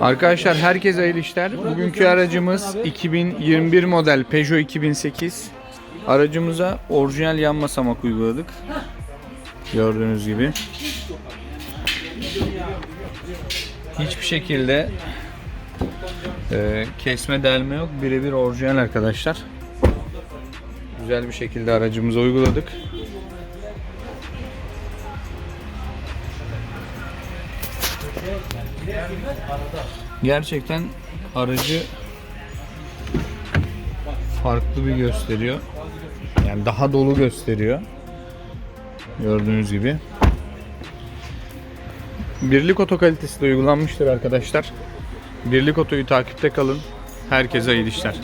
Arkadaşlar herkese hayırlı işler. Bugünkü aracımız 2021 model Peugeot 2008. Aracımıza orijinal yan basamak uyguladık. Gördüğünüz gibi. Hiçbir şekilde e, kesme delme yok. Birebir orijinal arkadaşlar. Güzel bir şekilde aracımıza uyguladık. Gerçekten aracı farklı bir gösteriyor. Yani daha dolu gösteriyor. Gördüğünüz gibi. Birlik oto kalitesi de uygulanmıştır arkadaşlar. Birlik otoyu takipte kalın. Herkese iyi işler.